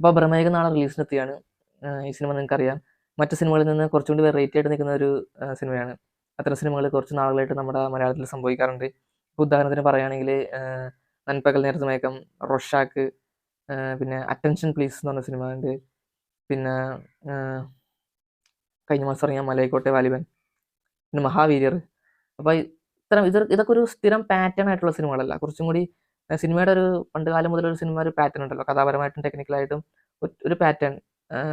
അപ്പോൾ ബ്രഹ്മയുഗം നാളെ റിലീസിനെത്തിയാണ് ഈ സിനിമ നിങ്ങൾക്കറിയാം. മറ്റു സിനിമകളിൽ നിന്ന് കുറച്ചുകൂടി വെറൈറ്റി ആയിട്ട് നിൽക്കുന്ന ഒരു സിനിമയാണ്. അത്തരം സിനിമകൾ കുറച്ച് നാളുകളായിട്ട് നമ്മുടെ മലയാളത്തിൽ സംഭവിക്കാറുണ്ട്. ഇപ്പോൾ ഉദാഹരണത്തിന് പറയുകയാണെങ്കിൽ നൻപകൽ നേരത്തെ മയക്കം റൊഷാക്ക് പിന്നെ അറ്റൻഷൻ പ്ലീസ് എന്ന് പറഞ്ഞ സിനിമ ഉണ്ട് പിന്നെ കഴിഞ്ഞ മാസം ഇറങ്ങിയ മലയക്കോട്ടെ വാലിബൻ. പിന്നെ മഹാവീര്യർ അപ്പോൾ ഇത്തരം ഇത് ഇതൊക്കെ ഒരു സ്ഥിരം പാറ്റേൺ ആയിട്ടുള്ള സിനിമകളല്ല. കുറച്ചും കൂടി സിനിമയുടെ ഒരു പണ്ട് കാലം മുതൽ ഒരു സിനിമ ഒരു പാറ്റേൺ ഉണ്ടല്ലോ കഥാപരമായിട്ടും ടെക്നിക്കലായിട്ടും ഒരു- പാറ്റേൺ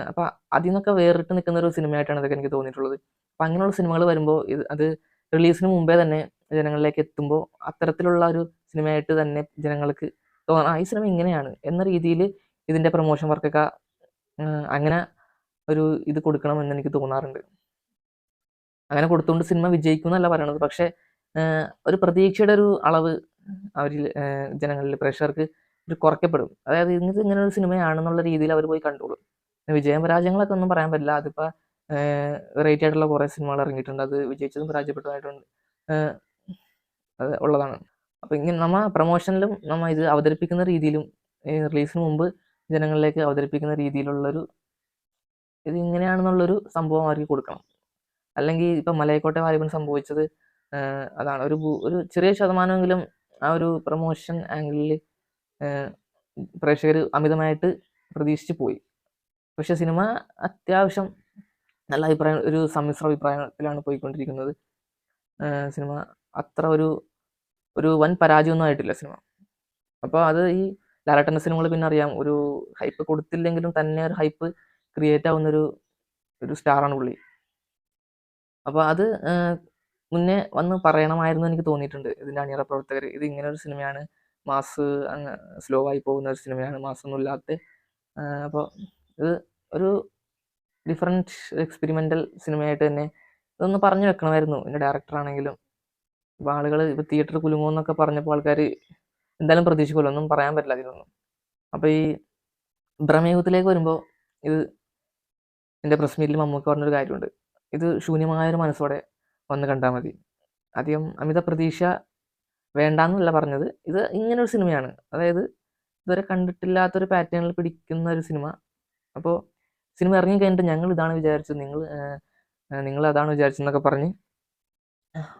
അപ്പോൾ അതിൽ നിന്നൊക്കെ വേറിട്ട് നിൽക്കുന്ന ഒരു സിനിമയായിട്ടാണ് അതൊക്കെ എനിക്ക് തോന്നിയിട്ടുള്ളത്. അപ്പൊ അങ്ങനെയുള്ള സിനിമകൾ വരുമ്പോൾ ഇത് അത് റിലീസിന് മുമ്പേ തന്നെ ജനങ്ങളിലേക്ക് എത്തുമ്പോൾ അത്തരത്തിലുള്ള ഒരു സിനിമയായിട്ട് തന്നെ ജനങ്ങൾക്ക് തോന്നാം ഈ സിനിമ ഇങ്ങനെയാണ് എന്ന രീതിയിൽ ഇതിന്റെ പ്രൊമോഷൻ വർക്കൊക്കെ അങ്ങനെ ഒരു ഇത് കൊടുക്കണം എന്ന് എനിക്ക് തോന്നാറുണ്ട്. അങ്ങനെ കൊടുത്തുകൊണ്ട് സിനിമ വിജയിക്കും എന്നല്ല പറയണത് പക്ഷേ ഒരു പ്രതീക്ഷയുടെ ഒരു അളവ് അവരിൽ ജനങ്ങളിൽ പ്രേക്ഷകർക്ക് ഒരു കുറയ്ക്കപ്പെടും. അതായത് ഇത് ഇങ്ങനെ ഒരു സിനിമയാണെന്നുള്ള രീതിയിൽ അവർ പോയി കണ്ടോളും. വിജയം പരാജയങ്ങളൊക്കെ ഒന്നും പറയാൻ പറ്റില്ല. അതിപ്പോൾ വെറൈറ്റി ആയിട്ടുള്ള കുറേ സിനിമകൾ ഇറങ്ങിയിട്ടുണ്ട്. അത് വിജയിച്ചതും പരാജയപ്പെട്ടതായിട്ടുണ്ട്. അത് ഉള്ളതാണ്. അപ്പോൾ ഇങ്ങനെ നമ്മ പ്രൊമോഷനിലും നമ്മ ഇത് അവതരിപ്പിക്കുന്ന രീതിയിലും റിലീസിന് മുമ്പ് ജനങ്ങളിലേക്ക് അവതരിപ്പിക്കുന്ന രീതിയിലുള്ളൊരു ഇത് ഇങ്ങനെയാണെന്നുള്ളൊരു സംഭവം അവർക്ക് കൊടുക്കണം. അല്ലെങ്കിൽ ഇപ്പം മലയക്കോട്ടെ വാലിബൻ സംഭവിച്ചത് അതാണ്. ഒരു ഒരു ചെറിയ ശതമാനമെങ്കിലും ആ ഒരു പ്രൊമോഷൻ ആംഗിളിൽ പ്രേക്ഷകർ അമിതമായിട്ട് പ്രതീക്ഷിച്ച് പോയി. പക്ഷെ സിനിമ അത്യാവശ്യം നല്ല അഭിപ്രായം ഒരു സമ്മിശ്ര അഭിപ്രായത്തിലാണ് പോയിക്കൊണ്ടിരിക്കുന്നത്. സിനിമ അത്ര ഒരു ഒരു വൻ പരാജയമൊന്നും ആയിട്ടില്ല സിനിമ. അപ്പോൾ അത് ഈ ലാലട്ടന്റെ സിനിമകൾ പിന്നെ അറിയാം ഒരു ഹൈപ്പ് കൊടുത്തില്ലെങ്കിലും തന്നെ ഒരു ഹൈപ്പ് ക്രിയേറ്റ് ആവുന്നൊരു ഒരു സ്റ്റാറാണ് പുള്ളി. അപ്പോൾ അത് മുന്നേ വന്ന് പറയണമായിരുന്നു എനിക്ക് തോന്നിയിട്ടുണ്ട്. ഇതിന്റെ അണിയറ പ്രവർത്തകർ ഇത് ഇങ്ങനെ ഒരു സിനിമയാണ്. മാസ് അങ്ങ് സ്ലോ ആയി പോകുന്ന ഒരു സിനിമയാണ്. മാസൊന്നും ഇല്ലാത്ത അപ്പോൾ ഇത് ഒരു ഡിഫറെന്റ് എക്സ്പെരിമെന്റൽ സിനിമയായിട്ട് തന്നെ ഇതൊന്ന് പറഞ്ഞു വെക്കണമായിരുന്നു. എന്റെ ഡയറക്ടറാണെങ്കിലും ഇപ്പോൾ ആളുകൾ ഇപ്പോൾ തിയേറ്റർ കുലുങ്ങുമെന്നൊക്കെ പറഞ്ഞപ്പോൾ ആൾക്കാർ എന്തായാലും പ്രതീക്ഷിക്കുമല്ലോ. ഒന്നും പറയാൻ പറ്റില്ല അതിനൊന്നും. അപ്പോൾ ഈ ഭ്രമയുഗത്തിലേക്ക് വരുമ്പോൾ ഇത് എന്റെ പ്രസ് മീറ്റിൽ മമ്മൂക്ക് പറഞ്ഞൊരു കാര്യമുണ്ട്. ഇത് ശൂന്യമായൊരു മനസ്സോടെ വന്ന് കണ്ടാൽ മതി. അധികം അമിത പ്രതീക്ഷ വേണ്ടാന്നല്ല പറഞ്ഞത്. ഇത് ഇങ്ങനെ ഒരു സിനിമയാണ്. അതായത് ഇതുവരെ കണ്ടിട്ടില്ലാത്തൊരു പാറ്റേണിൽ പിടിക്കുന്ന ഒരു സിനിമ. അപ്പോൾ സിനിമ ഇറങ്ങി കഴിഞ്ഞിട്ട് ഞങ്ങൾ ഇതാണ് വിചാരിച്ചത്. നിങ്ങൾ നിങ്ങൾ അതാണ് വിചാരിച്ചതെന്നൊക്കെ പറഞ്ഞ്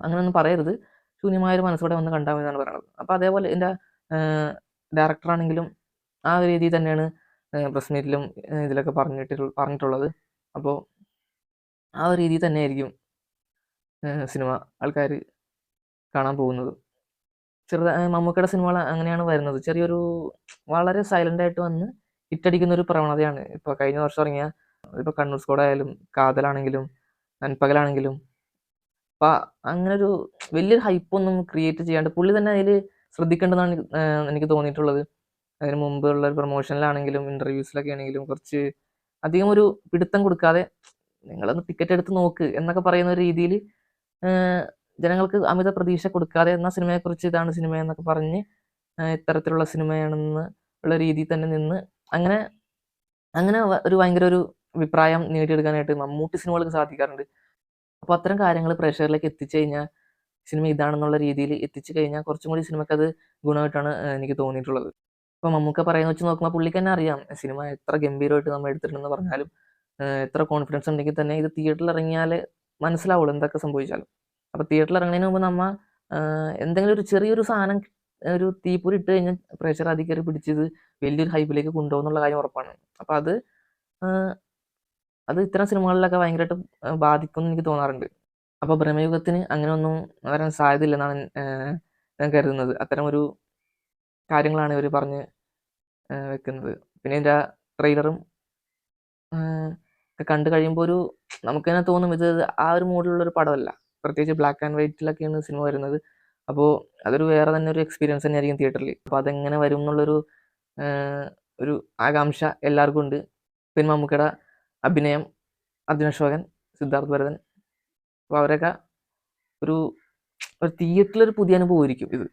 അങ്ങനെയൊന്നും പറയരുത്. ശൂന്യമായൊരു മനസ്സോടെ വന്ന് കണ്ടാൽ മതി എന്നാണ് പറയുന്നത് അപ്പോൾ അതേപോലെ എന്റെ ഡയറക്ടറാണെങ്കിലും ആ ഒരു രീതിയിൽ തന്നെയാണ് പ്രസ് മീറ്റിലും ഇതിലൊക്കെ പറഞ്ഞിട്ട് പറഞ്ഞിട്ടുള്ളത്. അപ്പോൾ ആ ഒരു രീതിയിൽ തന്നെയായിരിക്കും. സിനിമ ആൾക്കാർ കാണാൻ പോകുന്നത്. ചെറുത മമ്മൂക്കയുടെ സിനിമകൾ അങ്ങനെയാണ് വരുന്നത്. ചെറിയൊരു വളരെ സൈലന്റ് ആയിട്ട് വന്ന് ഹിറ്റടിക്കുന്ന ഒരു പ്രവണതയാണ്. ഇപ്പോൾ കഴിഞ്ഞ വർഷം ഇറങ്ങിയ ഇപ്പോൾ കണ്ണൂർ സ്കോഡ് ആയാലും കാതലാണെങ്കിലും നൻപകലാണെങ്കിലും അപ്പം അങ്ങനെ ഒരു വലിയൊരു ഹൈപ്പൊന്നും ക്രിയേറ്റ് ചെയ്യാണ്ട് പുള്ളി തന്നെ അതിൽ ശ്രദ്ധിക്കേണ്ടതാണ് എനിക്ക് തോന്നിയിട്ടുള്ളത്. അതിന് മുമ്പുള്ള ഒരു പ്രൊമോഷനിലാണെങ്കിലും ഇന്റർവ്യൂസിലൊക്കെ ആണെങ്കിലും കുറച്ച് അധികം ഒരു പിടുത്തം കൊടുക്കാതെ നിങ്ങളൊന്ന് ടിക്കറ്റ് എടുത്ത് നോക്ക് എന്നൊക്കെ പറയുന്ന ഒരു രീതിയിൽ ജനങ്ങൾക്ക് അമിത പ്രതീക്ഷ കൊടുക്കാതെ എന്നാൽ സിനിമയെക്കുറിച്ച് ഇതാണ് സിനിമ എന്നൊക്കെ പറഞ്ഞ് ഇത്തരത്തിലുള്ള സിനിമയാണെന്ന് ഉള്ള രീതിയിൽ തന്നെ നിന്ന് അങ്ങനെ അങ്ങനെ ഒരു ഭയങ്കര ഒരു അഭിപ്രായം നേടിയെടുക്കാനായിട്ട് മമ്മൂട്ടി സിനിമകൾക്ക് സാധിക്കാറുണ്ട്. അപ്പോൾ അത്തരം കാര്യങ്ങൾ പ്രേക്ഷകരിലേക്ക് എത്തിച്ചു കഴിഞ്ഞാൽ സിനിമ ഇതാണെന്നുള്ള രീതിയിൽ എത്തിച്ചു കഴിഞ്ഞാൽ കുറച്ചും കൂടി സിനിമയ്ക്ക് അത് ഗുണമായിട്ടാണ് എനിക്ക് തോന്നിയിട്ടുള്ളത്. ഇപ്പം മമ്മൂക്ക പറയുന്ന വെച്ച് നോക്കുമ്പോൾ പുള്ളിക്ക് തന്നെ അറിയാം സിനിമ എത്ര ഗംഭീരമായിട്ട് നമ്മൾ എടുത്തിട്ടുണ്ടെന്ന് പറഞ്ഞാലും എത്ര കോൺഫിഡൻസ് ഉണ്ടെങ്കിൽ തന്നെ ഇത് തിയേറ്ററിൽ ഇറങ്ങിയാൽ മനസ്സിലാവുള്ളൂ എന്തൊക്കെ സംഭവിച്ചാലും. അപ്പോൾ തിയേറ്ററിൽ ഇറങ്ങുന്നതിന് മുമ്പ് നമ്മ എന്തെങ്കിലും ഒരു ചെറിയൊരു സാധനം ഒരു തീപ്പൊരി ഇട്ട് കഴിഞ്ഞാൽ പ്രഷർ അധികം കയറി പിടിച്ചത് വലിയൊരു ഹൈപ്പിലേക്ക് കൊണ്ടുപോകുന്നുള്ള കാര്യം ഉറപ്പാണ്. അപ്പോൾ അത് അത് ഇത്തരം സിനിമകളിലൊക്കെ ഭയങ്കരമായിട്ട് ആഹ് ബാധിക്കും എന്ന് എനിക്ക് തോന്നാറുണ്ട്. അപ്പോൾ ഭ്രമയുഗത്തിന് അങ്ങനെ ഒന്നും വരാൻ സാധ്യതയില്ലെന്നാണ് ഞാൻ കരുതുന്നത്. അത്തരം ഒരു കാര്യങ്ങളാണ് ഇവർ പറഞ്ഞ് വെക്കുന്നത്. പിന്നെ ഇതിന്റെ ട്രെയിലറും ഒക്കെ കണ്ടു കഴിയുമ്പോൾ ഒരു നമുക്ക് തന്നെ തോന്നും ഇത് ആ ഒരു മൂഡിലുള്ള ഒരു പടമല്ല. പ്രത്യേകിച്ച് ബ്ലാക്ക് ആൻഡ് വൈറ്റിലൊക്കെയാണ് സിനിമ വരുന്നത്. അപ്പോൾ അതൊരു വേറെ തന്നെ ഒരു എക്സ്പീരിയൻസ് തന്നെയായിരിക്കും തിയേറ്ററിൽ അപ്പോൾ അതെങ്ങനെ വരും എന്നുള്ളൊരു ഒരു ആകാംക്ഷ എല്ലാവർക്കും ഉണ്ട്. പിന്നെ മമ്മൂക്കയുടെ അഭിനയം അർജുൻ അശോകൻ സിദ്ധാർത്ഥ് ഭരതൻ. അപ്പോൾ അവരൊക്കെ ഒരു ഒരു തിയേറ്ററിലൊരു പുതിയ അനുഭവമായിരിക്കും ഇത്.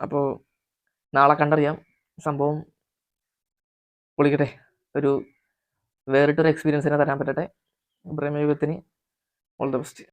അപ്പോൾ നാളെ കണ്ടറിയാം. സംഭവം പൊളിക്കട്ടെ. ഒരു വേറിട്ടൊരു എക്സ്പീരിയൻസ് തന്നെ തരാൻ പറ്റട്ടെ. ബ്രഹ്മയുഗത്തിന് ഓൾ ദ ബെസ്റ്റ്